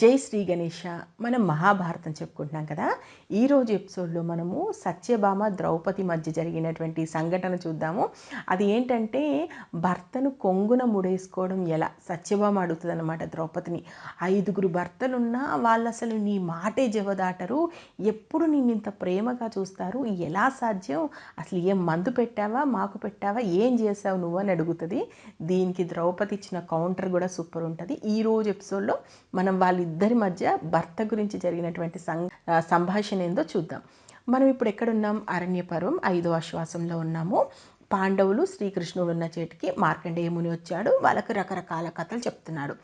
జై శ్రీ గణేష మనం మహాభారతం చెప్పుకుంటున్నాం కదా. ఈరోజు ఎపిసోడ్లో మనము సత్యభామ ద్రౌపది మధ్య జరిగినటువంటి సంఘటన చూద్దాము. అది ఏంటంటే భర్తను కొంగున ముడేసుకోవడం ఎలా? సత్యభామ అడుగుతుందన్నమాట ద్రౌపదిని. ఐదుగురు భర్తలున్నా వాళ్ళు అసలు నీ మాటే జవదాటరు. ఎప్పుడు నిన్ను ఇంత ప్రేమగా చూస్తారు? ఎలా సాధ్యం? అసలు ఏం మందు పెట్టావా? మాకు పెట్టావా? ఏం చేసావు నువ్వు అని అడుగుతుంది. దీనికి ద్రౌపది ఇచ్చిన కౌంటర్ కూడా సూపర్ ఉంటుంది. ఈ రోజు ఎపిసోడ్లో మనం వాళ్ళు వాళ్ళిద్దరి మధ్య భర్త గురించి జరిగినటువంటి సం సంభాషణ ఏందో చూద్దాం. మనం ఇప్పుడు ఎక్కడున్నాం? అరణ్య పర్వం ఐదో ఆశ్వాసంలో ఉన్నాము. పాండవులు శ్రీకృష్ణుడు ఉన్న చేటికి మార్కండేయ ముని వచ్చాడు. వాళ్ళకు రకరకాల కథలు చెప్తున్నాడు.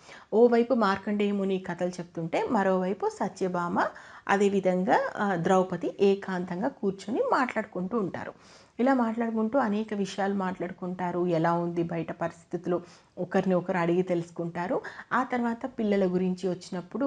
ఓవైపు మార్కండేయ ముని కథలు చెప్తుంటే మరోవైపు సత్యభామ అదేవిధంగా ద్రౌపది ఏకాంతంగా కూర్చొని మాట్లాడుకుంటూ ఉంటారు. ఇలా మాట్లాడుకుంటూ అనేక విషయాలు మాట్లాడుకుంటారు. ఎలా ఉంది బయట పరిస్థితులు? ఒకరిని ఒకరు అడిగి తెలుసుకుంటారు. ఆ తర్వాత పిల్లల గురించి వచ్చినప్పుడు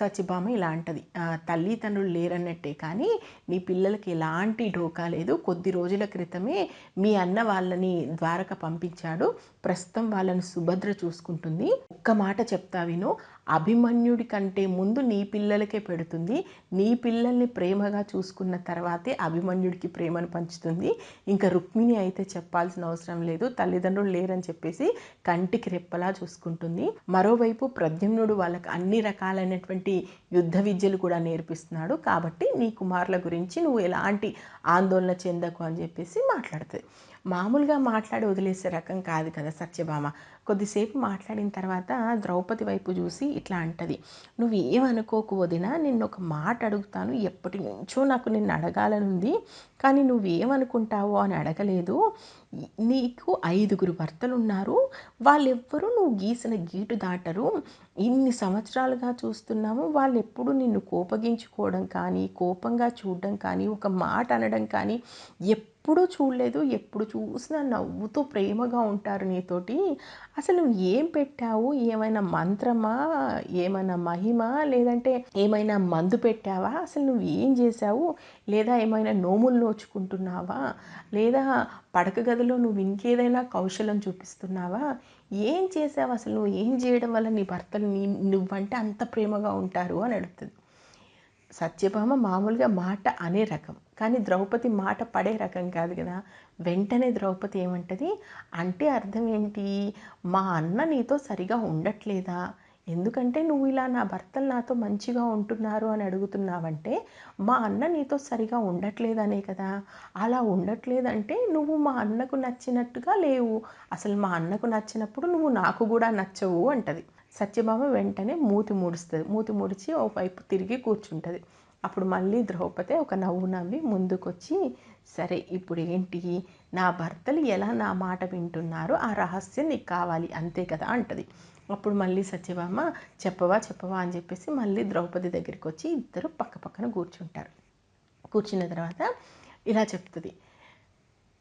సచిభామ ఇలా అంటది తల్లిదండ్రులు లేరన్నట్టే కానీ నీ పిల్లలకి ఎలాంటి ఢోకా లేదు. కొద్ది రోజుల క్రితమే మీ అన్న వాళ్ళని ద్వారక పంపించాడు. ప్రస్తుతం వాళ్ళని సుభద్ర చూసుకుంటుంది. ఒక్క మాట చెప్తా విను. అభిమన్యుడి కంటే ముందు నీ పిల్లలకే పెడుతుంది. నీ పిల్లల్ని ప్రేమగా చూసుకున్న తర్వాతే అభిమన్యుడికి ప్రేమను పంచుతుంది. ఇంకా రుక్మిణి అయితే చెప్పాల్సిన అవసరం లేదు. తల్లిదండ్రులు లేరని చెప్పేసి కంటికి రెప్పలా చూసుకుంటుంది. మరోవైపు ప్రద్యుమ్నుడు వాళ్ళకి అన్ని రకాలైనటువంటి యుద్ధ విద్యలు కూడా నేర్పిస్తున్నాడు. కాబట్టి నీ కుమారుల గురించి నువ్వు ఎలాంటి ఆందోళన చెందకు అని చెప్పేసి మాట్లాడుతుంది. మామూలుగా మాట్లాడి వదిలేసే రకం కాదు కదా సత్యభామ. కొద్దిసేపు మాట్లాడిన తర్వాత ద్రౌపది వైపు చూసి ఇట్లా అంటది. నువ్వు ఏమనుకోకు వదినా నిన్ను ఒక మాట అడుగుతాను. ఎప్పటి నుంచో నాకు నిన్ను అడగాలని ఉంది కానీ నువ్వేమనుకుంటావో అని అడగలేదు. నీకు ఐదుగురు భర్తలు ఉన్నారు వాళ్ళెవ్వరూ నువ్వు గీసిన గీటు దాటరు. ఇన్ని సంవత్సరాలుగా చూస్తున్నాము. వాళ్ళు ఎప్పుడు నిన్ను కోపగించుకోవడం కానీ కోపంగా చూడడం కానీ ఒక మాట అనడం కానీ ఎప్పుడు ఎప్పుడూ చూడలేదు ఎప్పుడు చూసినా నవ్వుతూ ప్రేమగా ఉంటారు నీతోటి. అసలు నువ్వు ఏం పెట్టావు? ఏమైనా మంత్రమా? ఏమైనా మహిమ? లేదంటే ఏమైనా మందు పెట్టావా? అసలు నువ్వు ఏం చేసావు లేదా ఏమైనా నోములు నోచుకుంటున్నావా? లేదా పడక గదిలో నువ్వు ఇంకేదైనా కౌశలం చూపిస్తున్నావా? ఏం చేసావు అసలు నువ్వు ఏం చేయడం వల్ల నీ భర్తలు నీ నువ్వంటే అంత ప్రేమగా ఉంటారు అని అడుగుతుంది. సత్యభామ మామూలుగా మాట అనే రకం. కానీ ద్రౌపది మాట పడే రకం కాదు కదా. వెంటనే ద్రౌపది ఏమంటది? అంటే అర్థం ఏంటి? మా అన్న నీతో సరిగా ఉండట్లేదా? ఎందుకంటే నువ్వు ఇలా నా భర్తలు నాతో మంచిగా ఉంటున్నారు అని అడుగుతున్నావంటే మా అన్న నీతో సరిగా ఉండట్లేదనే కదా. అలా ఉండట్లేదంటే నువ్వు మా అన్నకు నచ్చినట్టుగా లేవు. అసలు మా అన్నకు నచ్చినప్పుడు నువ్వు నాకు కూడా నచ్చవు అంటది. సత్యభామ వెంటనే మూతి ముడుస్తుంది. మూతి ముడిచి ఓ వైపు తిరిగి కూర్చుంటుంది. అప్పుడు మళ్ళీ ద్రౌపది ఒక నవ్వు నవ్వి ముందుకొచ్చి సరే ఇప్పుడు ఏంటి? నా భర్తలు ఎలా నా మాట వింటున్నారో ఆ రహస్యం నీకు కావాలి అంతే కదా? అంటది. అప్పుడు మళ్ళీ సత్యభామ చెప్పవా చెప్పవా అని చెప్పేసి మళ్ళీ ద్రౌపది దగ్గరికి వచ్చి ఇద్దరు పక్క పక్కన కూర్చుంటారు. కూర్చున్న తర్వాత ఇలా చెప్తుంది.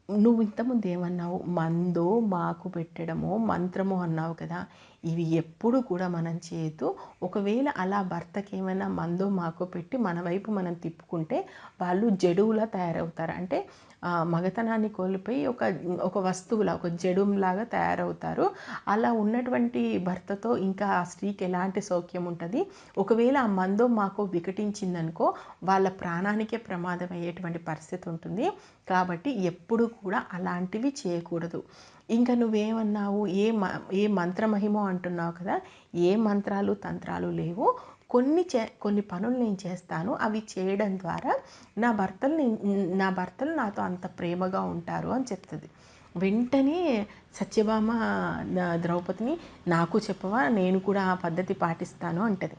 నువ్వు ఇంతకుముందు ఏమన్నావు? మందో మాకు పెట్టడమో మంత్రమో అన్నావు కదా? ఇవి ఎప్పుడు కూడా మనం చేయొద్దు. ఒకవేళ అలా భర్తకి ఏమైనా మందో మాకు పెట్టి మన వైపు మనం తిప్పుకుంటే వాళ్ళు జడువులా తయారవుతారు. అంటే మగతనాన్ని కోల్పోయి ఒక ఒక వస్తువులా ఒక జడుంలాగా తయారవుతారు. అలా ఉన్నటువంటి భర్తతో ఇంకా ఆ స్త్రీకి ఎలాంటి సౌఖ్యం ఉంటుంది? ఒకవేళ ఆ మందో మాకు వికటించిందనుకో వాళ్ళ ప్రాణానికే ప్రమాదం అయ్యేటువంటి పరిస్థితి ఉంటుంది. కాబట్టి ఎప్పుడు కూడా అలాంటివి చేయకూడదు. ఇంకా నువ్వేమన్నావు? ఏ మ ఏ మంత్రమహిమో అంటున్నావు కదా ఏ మంత్రాలు తంత్రాలు లేవు. కొన్ని చే కొన్ని పనులు నేను చేస్తాను. అవి చేయడం ద్వారా నా భర్తలు నా భర్తలు నాతో అంత ప్రేమగా ఉంటారు అని చెప్తుంది. వెంటనే సత్యభామ ద్రౌపదిని నాకు చెప్పవా నేను కూడా ఆ పద్ధతి పాటిస్తాను అంటది.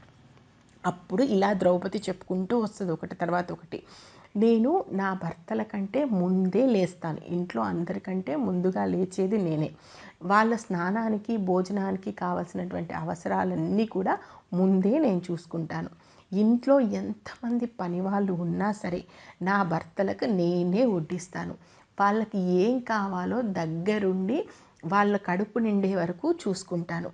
అప్పుడు ఇలా ద్రౌపది చెప్పుకుంటూ వస్తుంది ఒకటి తర్వాత ఒకటి. నేను నా భర్తల కంటే ముందే లేస్తాను. ఇంట్లో అందరికంటే ముందుగా లేచేది నేనే. వాళ్ళ స్నానానికి భోజనానికి కావలసినటువంటి అవసరాలన్నీ కూడా ముందే నేను చూసుకుంటాను. ఇంట్లో ఎంతమంది పని వాళ్ళు ఉన్నా సరే నా భర్తలకు నేనే వడ్డిస్తాను. వాళ్ళకి ఏం కావాలో దగ్గరుండి వాళ్ళ కడుపు నిండే వరకు చూసుకుంటాను.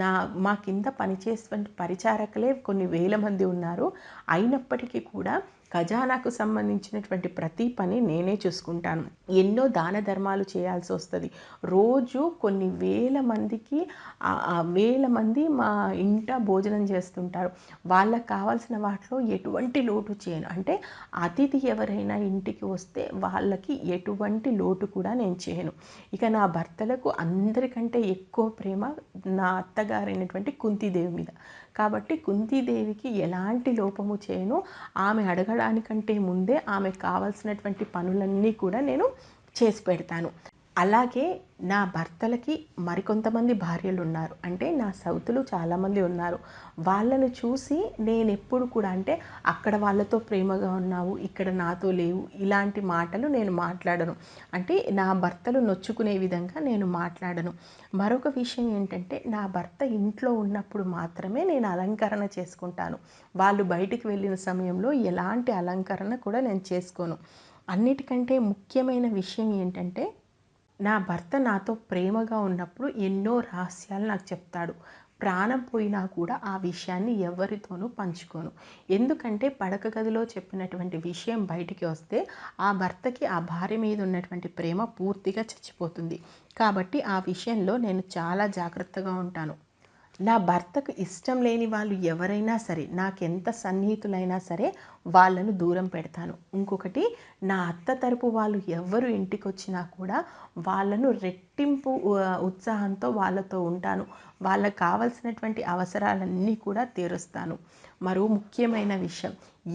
నా మా కింద పనిచేసే పరిచారకులే కొన్ని వేల మంది ఉన్నారు. అయినప్పటికీ కూడా ఖజానాకు సంబంధించినటువంటి ప్రతి పని నేనే చూసుకుంటాను. ఎన్నో దాన ధర్మాలు చేయాల్సి వస్తుంది. రోజు కొన్ని వేల మందికి వేల మంది మా ఇంట భోజనం చేస్తుంటారు. వాళ్ళకి కావాల్సిన వాటిలో ఎటువంటి లోటు చేయను. అంటే అతిథి ఎవరైనా ఇంటికి వస్తే వాళ్ళకి ఎటువంటి లోటు కూడా నేను చేయను. ఇక నా భర్తలకు అందరికంటే ఎక్కువ ప్రేమ నా అత్తగారైనటువంటి కుంతిదేవి మీద. కాబట్టి కుంతీదేవికి ఎలాంటి లోపము చేయను. ఆమె అడగడానికంటే ముందే ఆమెకు కావాల్సినటువంటి పనులన్నీ కూడా నేను చేసి పెడతాను. అలాగే నా భర్తలకి మరికొంతమంది భార్యలు ఉన్నారు అంటే నా సౌతులు చాలామంది ఉన్నారు. వాళ్ళను చూసి నేను ఎప్పుడు కూడా అంటే అక్కడ వాళ్ళతో ప్రేమగా ఉన్నావు ఇక్కడ నాతో లేవు ఇలాంటి మాటలు నేను మాట్లాడను. అంటే నా భర్తలు నొచ్చుకునే విధంగా నేను మాట్లాడను. మరొక విషయం ఏంటంటే నా భర్త ఇంట్లో ఉన్నప్పుడు మాత్రమే నేను అలంకరణ చేసుకుంటాను. వాళ్ళు బయటికి వెళ్ళిన సమయంలో ఎలాంటి అలంకరణ కూడా నేను చేసుకోను. అన్నిటికంటే ముఖ్యమైన విషయం ఏంటంటే నా భర్త నాతో ప్రేమగా ఉన్నప్పుడు ఎన్నో రహస్యాలు నాకు చెప్తాడు. ప్రాణం పోయినా కూడా ఆ విషయాన్ని ఎవరితోనూ పంచుకోను. ఎందుకంటే పడక గదిలో చెప్పినటువంటి విషయం బయటికి వస్తే ఆ భర్తకి ఆ భార్య మీద ఉన్నటువంటి ప్రేమ పూర్తిగా చచ్చిపోతుంది. కాబట్టి ఆ విషయంలో నేను చాలా జాగ్రత్తగా ఉంటాను. నా భర్తకు ఇష్టం లేని వాళ్ళు ఎవరైనా సరే నాకెంత సన్నిహితులైనా సరే వాళ్ళను దూరం పెడతాను. ఇంకొకటి నా అత్త తరపు వాళ్ళు ఎవరు ఇంటికి వచ్చినా కూడా వాళ్ళను రెట్టింపు ఉత్సాహంతో వాళ్ళతో ఉంటాను. వాళ్ళకు కావలసినటువంటి అవసరాలన్నీ కూడా తీరుస్తాను. మరో ముఖ్యమైన విషయం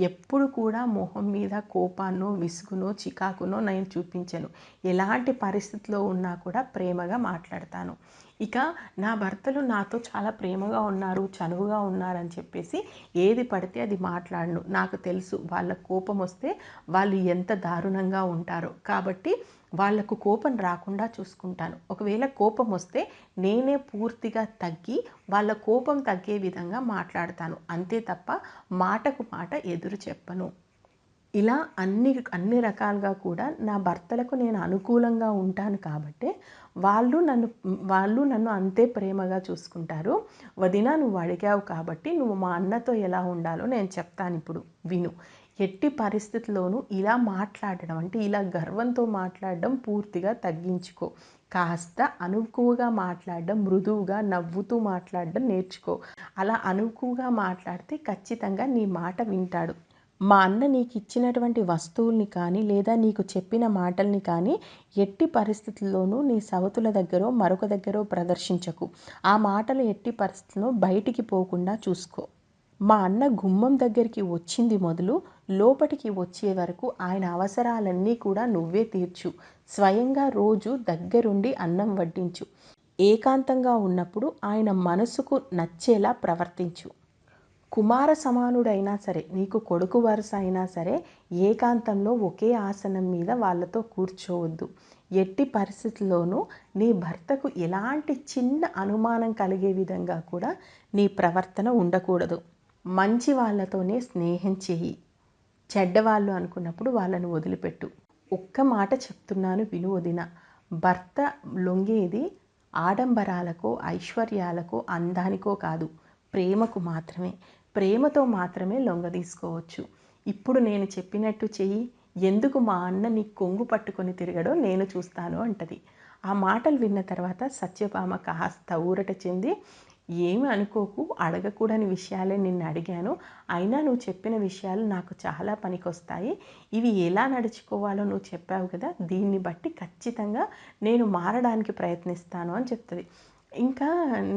ఎప్పుడు కూడా మొహం మీద కోపాన్నో విసుగునో చికాకునో నేను చూపించను. ఎలాంటి పరిస్థితిలో ఉన్నా కూడా ప్రేమగా మాట్లాడతాను. ఇక నా భర్తలు నాతో చాలా ప్రేమగా ఉన్నారు చనువుగా ఉన్నారని చెప్పేసి ఏది పడితే అది మాట్లాడను. నాకు తెలుసు వాళ్ళ కోపం వస్తే వాళ్ళు ఎంత దారుణంగా ఉంటారో. కాబట్టి వాళ్ళకు కోపం రాకుండా చూసుకుంటాను. ఒకవేళ కోపం వస్తే నేనే పూర్తిగా తగ్గి వాళ్ళ కోపం తగ్గే విధంగా మాట్లాడతాను. అంతే తప్ప మాటకు మాట ఎదురు చెప్పను. ఇలా అన్ని అన్ని రకాలుగా కూడా నా భర్తలకు నేను అనుకూలంగా ఉంటాను కాబట్టి వాళ్ళు నన్ను వాళ్ళు నన్ను అంతే ప్రేమగా చూసుకుంటారు. వదిన నువ్వు అడిగావు కాబట్టి నువ్వు మా అన్నతో ఎలా ఉండాలో నేను చెప్తాను ఇప్పుడు. విను. ఎట్టి పరిస్థితుల్లోనూ ఇలా మాట్లాడడం అంటే ఇలా గర్వంతో మాట్లాడడం పూర్తిగా తగ్గించుకో. కాస్త అనుకువగా మాట్లాడడం మృదువుగా నవ్వుతూ మాట్లాడడం నేర్చుకో. అలా అనుకువగా మాట్లాడితే ఖచ్చితంగా నీ మాట వింటాడు. మా అన్న నీకు ఇచ్చినటువంటి వస్తువుల్ని కానీ లేదా నీకు చెప్పిన మాటల్ని కానీ ఎట్టి పరిస్థితుల్లోనూ నీ సవతుల దగ్గరో మరొక దగ్గరో ప్రదర్శించకు. ఆ మాటలు ఎట్టి పరిస్థితుల్లో బయటికి పోకుండా చూసుకో. మా అన్న గుమ్మం దగ్గరికి వచ్చింది మొదలు లోపటికి వచ్చే వరకు ఆయన అవసరాలన్నీ కూడా నువ్వే తీర్చు. స్వయంగా రోజు దగ్గరుండి అన్నం వడ్డించు. ఏకాంతంగా ఉన్నప్పుడు ఆయన మనసుకు నచ్చేలా ప్రవర్తించు. కుమార సమానుడైనా సరే నీకు కొడుకు వరుస అయినా సరే ఏకాంతంలో ఒకే ఆసనం మీద వాళ్ళతో కూర్చోవద్దు. ఎట్టి పరిస్థితుల్లోనూ నీ భర్తకు ఎలాంటి చిన్న అనుమానం కలిగే విధంగా కూడా నీ ప్రవర్తన ఉండకూడదు. మంచి వాళ్ళతోనే స్నేహం చెయ్యి. చెడ్డవాళ్ళు అనుకున్నప్పుడు వాళ్ళను వదిలిపెట్టు. ఒక్క మాట చెప్తున్నాను విను వదిన. భర్త లొంగేది ఆడంబరాలకో ఐశ్వర్యాలకో అందానికో కాదు. ప్రేమకు మాత్రమే. ప్రేమతో మాత్రమే లొంగ తీసుకోవచ్చు. ఇప్పుడు నేను చెప్పినట్టు చెయ్యి ఎందుకు మా అన్న నీ కొంగు పట్టుకొని తిరగడో నేను చూస్తాను అంటది. ఆ మాటలు విన్న తర్వాత సత్యభామ కాస్త ఊరట చెంది ఏమి అనుకోకు అడగకూడని విషయాలే నిన్ను అడిగాను. అయినా నువ్వు చెప్పిన విషయాలు నాకు చాలా పనికొస్తాయి. ఇవి ఎలా నడుచుకోవాలో నువ్వు చెప్పావు కదా దీన్ని బట్టి ఖచ్చితంగా నేను మారడానికి ప్రయత్నిస్తాను అని చెప్తుంది. ఇంకా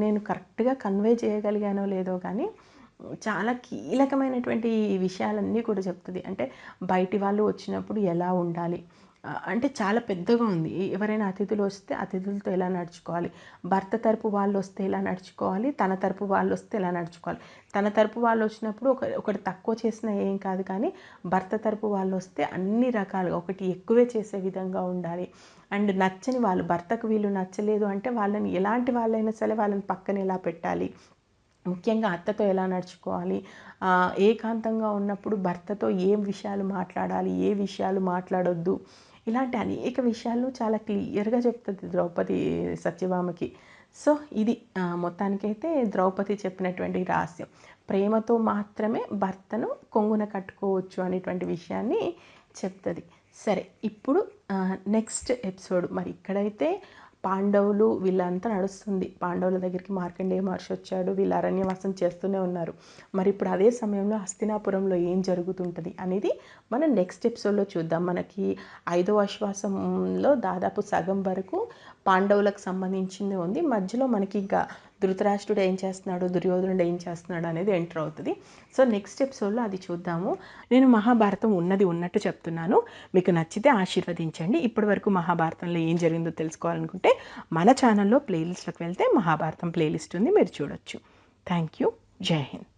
నేను కరెక్ట్గా కన్వే చేయగలిగానో లేదో కానీ చాలా కీలకమైనటువంటి విషయాలన్నీ కూడా చెప్తుంది. అంటే బయటి వాళ్ళు వచ్చినప్పుడు ఎలా ఉండాలి? అంటే చాలా పెద్దగా ఉంది. ఎవరైనా అతిథులు వస్తే అతిథులతో ఎలా నడుచుకోవాలి? భర్త తరపు వాళ్ళు వస్తే ఎలా నడుచుకోవాలి? తన తరపు వాళ్ళు వస్తే ఎలా నడుచుకోవాలి? తన తరపు వాళ్ళు వచ్చినప్పుడు ఒక ఒకటి తక్కువ చేసినా ఏం కాదు కానీ భర్త తరపు వాళ్ళు వస్తే అన్ని రకాలుగా ఒకటి ఎక్కువే చేసే విధంగా ఉండాలి. అండ్ నచ్చని వాళ్ళు భర్తకు వీళ్ళు నచ్చలేదు అంటే వాళ్ళని ఎలాంటి వాళ్ళైనా సరే వాళ్ళని పక్కన ఎలా పెట్టాలి? ముఖ్యంగా అత్తతో ఎలా నడుచుకోవాలి? ఏకాంతంగా ఉన్నప్పుడు భర్తతో ఏం విషయాలు మాట్లాడాలి? ఏ విషయాలు మాట్లాడొద్దు? ఇలాంటి అనేక విషయాలు చాలా క్లియర్గా చెప్తుంది ద్రౌపది సత్యభామకి. సో ఇది మొత్తానికైతే ద్రౌపది చెప్పినటువంటి రహస్యం. ప్రేమతో మాత్రమే భర్తను కొంగున కట్టుకోవచ్చు అనేటువంటి విషయాన్ని చెప్తుంది. సరే ఇప్పుడు నెక్స్ట్ ఎపిసోడ్. మరి ఇక్కడైతే పాండవులు వీళ్ళంతా నడుస్తుంది. పాండవుల దగ్గరికి మార్కండేయ మహర్షి వచ్చాడు. వీళ్ళు అరణ్యవాసం చేస్తూనే ఉన్నారు. మరి ఇప్పుడు అదే సమయంలో హస్తినాపురంలో ఏం జరుగుతుంటుంది అనేది మనం నెక్స్ట్ ఎపిసోడ్లో చూద్దాం. మనకి ఐదవ అశ్వాసంలో దాదాపు సగం వరకు పాండవులకు సంబంధించింది ఉంది. మధ్యలో మనకి ఇంకా ధృతరాష్ట్రుడు ఏం చేస్తున్నాడు? దుర్యోధనుడు ఏం చేస్తున్నాడు అనేది ఎంటర్ అవుతుంది. సో నెక్స్ట్ ఎపిసోడ్లో అది చూద్దాము. నేను మహాభారతం ఉన్నది ఉన్నట్టు చెప్తున్నాను. మీకు నచ్చితే ఆశీర్వదించండి. ఇప్పటి వరకు మహాభారతంలో ఏం జరిగిందో తెలుసుకోవాలనుకుంటే మన ఛానల్లో ప్లేలిస్ట్లోకి వెళ్తే మహాభారతం ప్లేలిస్ట్ ఉంది. మీరు చూడొచ్చు. థ్యాంక్ యూ జై హింద్